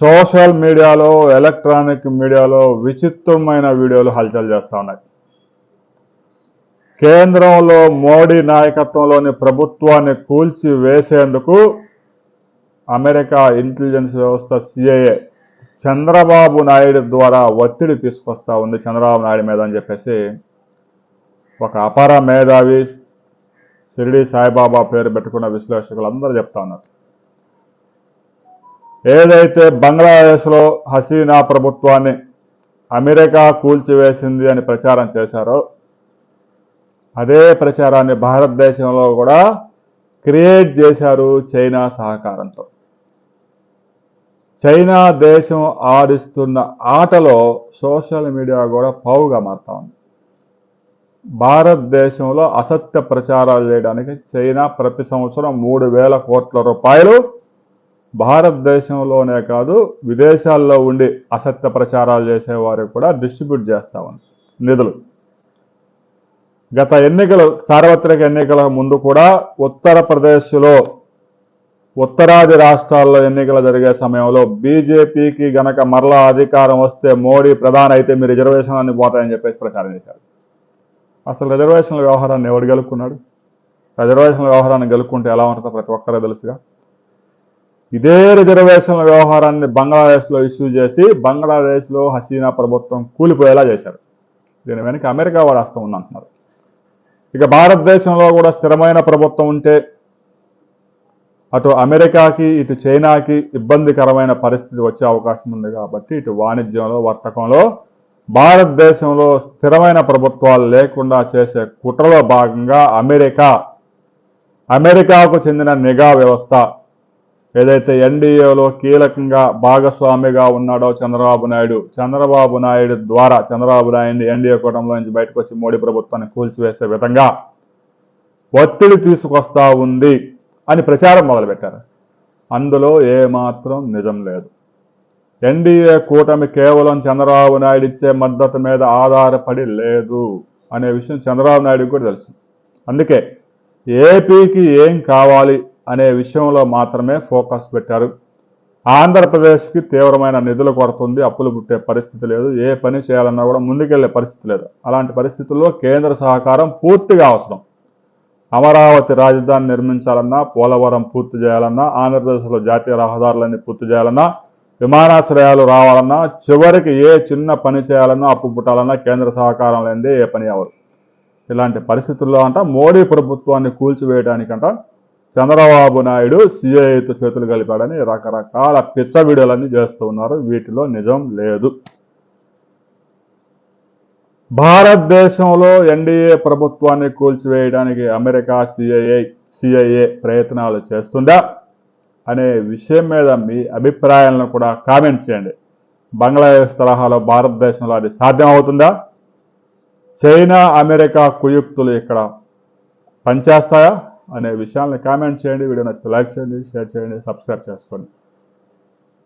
Social మీడియాలో electronic మీడియాలో విచిత్రమైన వీడియోలు హల్చల్ చేస్తూ ఉన్నాయి. కేంద్రంలో మోడీ నాయకత్వంలోని ప్రభుత్వాన్ని కూల్చి వేసేందుకు అమెరికా ఇంటెలిజెన్స్ వ్యవస్థ సిఐఏ చంద్రబాబు నాయుడు ద్వారా ఒత్తిడి తీసుకొస్తా ఉంది. చంద్రబాబు నాయుడు మీద అని చెప్పేసి ఒక అపార మేధావి షిరిడి సాయిబాబా పేరు పెట్టుకున్న విశ్లేషకులు అందరూ చెప్తా ఉన్నారు. ఏదైతే బంగ్లాదేశ్లో హసీనా ప్రభుత్వాన్ని అమెరికా కూల్చివేసింది అని ప్రచారం చేశారో అదే ప్రచారాన్ని భారతదేశంలో కూడా క్రియేట్ చేశారు చైనా సహకారంతో. చైనా దేశం ఆడిస్తున్న ఆటలో సోషల్ మీడియా కూడా పావుగా మారుతా ఉంది. భారతదేశంలో అసత్య ప్రచారాలు చేయడానికి చైనా ప్రతి సంవత్సరం మూడు వేల కోట్ల రూపాయలు భారతదేశంలోనే కాదు విదేశాల్లో ఉండి అసత్య ప్రచారాలు చేసేవారు కూడా డిస్ట్రిబ్యూట్ చేస్తా నిధులు. గత ఎన్నికలు సార్వత్రిక ఎన్నికల ముందు కూడా ఉత్తరప్రదేశ్లో ఉత్తరాది రాష్ట్రాల్లో ఎన్నికలు జరిగే సమయంలో బీజేపీకి గనక మరలా అధికారం వస్తే మోడీ ప్రధాని అయితే మీ రిజర్వేషన్లన్నీ పోతాయని చెప్పేసి ప్రచారం చేశారు. అసలు రిజర్వేషన్ల వ్యవహారాన్ని ఎవడు గెలుక్కున్నాడు రిజర్వేషన్ల వ్యవహారాన్ని గెలుక్కుంటే ఎలా ఉంటుందో ప్రతి ఒక్కరూ తెలుసుగా. ఇదే రిజర్వేషన్ల వ్యవహారాన్ని బంగ్లాదేశ్లో ఇష్యూ చేసి బంగ్లాదేశ్లో హసీనా ప్రభుత్వం కూలిపోయేలా చేశారు. దీని వెనక అమెరికా వాడు హస్తం ఉందంటున్నారు. ఇక భారతదేశంలో కూడా స్థిరమైన ప్రభుత్వం ఉంటే అటు అమెరికాకి ఇటు చైనాకి ఇబ్బందికరమైన పరిస్థితి వచ్చే అవకాశం ఉంది కాబట్టి ఇటు వాణిజ్యంలో వర్తకంలో భారతదేశంలో స్థిరమైన ప్రభుత్వాలు లేకుండా చేసే కుట్రలో భాగంగా అమెరికా అమెరికాకు చెందిన నిఘా వ్యవస్థ ఏదైతే ఎన్డీఏలో కీలకంగా భాగస్వామిగా ఉన్నాడో చంద్రబాబు నాయుడు చంద్రబాబు నాయుడు ద్వారా చంద్రబాబు నాయుడిని ఎన్డీఏ కూటమిలో నుంచి బయటకు వచ్చి మోడీ ప్రభుత్వాన్ని కూల్చివేసే విధంగా ఒత్తిడి తీసుకొస్తా ఉంది అని ప్రచారం మొదలుపెట్టారు. అందులో ఏమాత్రం నిజం లేదు. ఎన్డీఏ కూటమి కేవలం చంద్రబాబు నాయుడు ఇచ్చే మద్దతు మీద ఆధారపడి లేదు అనే విషయం చంద్రబాబు నాయుడు కూడా తెలుసు. అందుకే ఏపీకి ఏం కావాలి అనే విషయంలో మాత్రమే ఫోకస్ పెట్టారు. ఆంధ్రప్రదేశ్కి తీవ్రమైన నిధుల కొరత ఉంది అప్పులు పుట్టే పరిస్థితి లేదు ఏ పని చేయాలన్నా కూడా ముందుకెళ్ళే పరిస్థితి లేదు. అలాంటి పరిస్థితుల్లో కేంద్ర సహకారం పూర్తిగా అవసరం. అమరావతి రాజధాని నిర్మించాలన్నా పోలవరం పూర్తి చేయాలన్నా ఆంధ్రప్రదేశ్లో జాతీయ రహదారులన్నీ పూర్తి చేయాలన్నా విమానాశ్రయాలు రావాలన్నా చివరికి ఏ చిన్న పని చేయాలన్నా అప్పు పుట్టాలన్నా కేంద్ర సహకారం లేనిదే ఏ పని అవ్వరు ఇలాంటి పరిస్థితుల్లో అంట మోడీ ప్రభుత్వాన్ని కూల్చివేయడానికంట చంద్రబాబు నాయుడు సిఐతో చేతులు కలిపాడని రకరకాల పిచ్చ వీడియోలన్నీ చేస్తూ ఉన్నారు. వీటిలో నిజం లేదు. భారతదేశంలో ఎన్డీఏ ప్రభుత్వాన్ని కూల్చివేయడానికి అమెరికా సిఐఏ సిఐఏ ప్రయత్నాలు చేస్తుందా అనే విషయం మీద మీ అభిప్రాయాలను కూడా కామెంట్ చేయండి. బంగ్లాదేశ్ తరహాలో భారతదేశంలో అది సాధ్యం అవుతుందా చైనా అమెరికా కుయుక్తులు ఇక్కడ పనిచేస్తాయా? అనే విషయాన్ని కామెంట్ చేయండి వీడియో నచ్చితే లైక్ చేయండి షేర్ చేయండి సబ్స్క్రైబ్ చేసుకోండి.